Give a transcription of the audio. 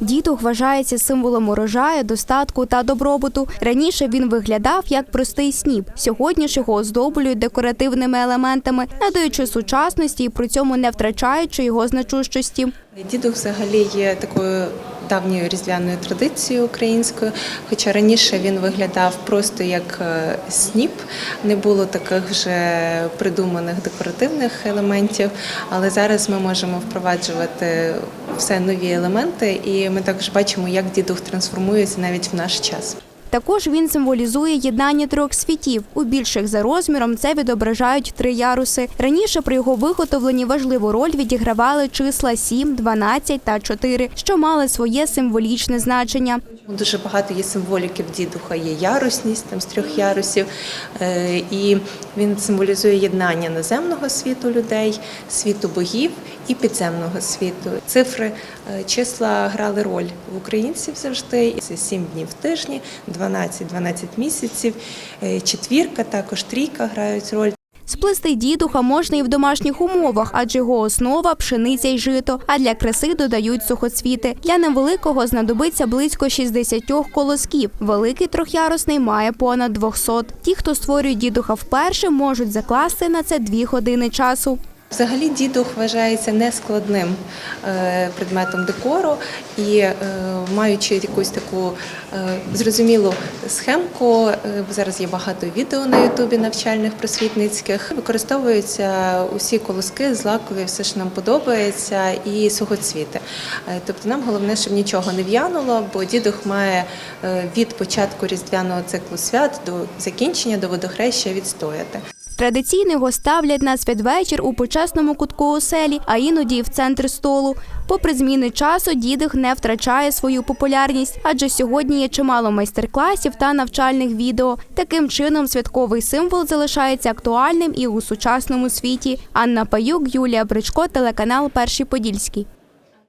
Дідух вважається символом урожаю, достатку та добробуту. Раніше він виглядав як простий сніп. Сьогодні ж його оздоблюють декоративними елементами, надаючи сучасності і при цьому не втрачаючи його значущості. Дідух взагалі є такою давньою різдвяною традицією українською, хоча раніше він виглядав просто як е, сніп, не було таких вже придуманих декоративних елементів, але зараз ми можемо впроваджувати все нові елементи, і ми також бачимо, як дідух трансформується навіть в наш час. Також він символізує єднання трьох світів. У більших за розміром це відображають три яруси. Раніше при його виготовленні важливу роль відігравали числа 7, 12 та 4, що мали своє символічне значення. Дуже багато є символіки в дідуха, є ярусність там з трьох ярусів, е, і він символізує єднання наземного світу людей, світу богів і підземного світу. Цифри, е, числа грали роль в українців завжди. Це 7 днів в тижні, 12, 12 місяців, е, четвірка, також трійка грають роль. Сплести дідуха можна і в домашніх умовах, адже його основа пшениця й жито. А для краси додають сухоцвіти. Для невеликого знадобиться близько 60 колосків. Великий трьохярусний має понад 200. Ті, хто створює дідуха вперше, можуть закласти на це дві години часу. Взагалі дідух вважається нескладним е, предметом декору і е, маючи якусь таку е, зрозумілу схемку, зараз є багато відео на Ютубі навчальних просвітницьких. Використовуються усі колоски, злакові, все що нам подобається, і сухоцвіти. Тобто нам головне, щоб нічого не в'януло, бо дідух має від початку різдвяного циклу свят до закінчення до водохреща відстояти. Традиційно його ставлять на святвечір у почесному кутку оселі, а іноді й в центр столу. Попри зміни часу, дідих не втрачає свою популярність, адже сьогодні є чимало майстер-класів та навчальних відео. Таким чином, святковий символ залишається актуальним і у сучасному світі. Анна Паюк, Юлія Бричко, телеканал Перший Подільський.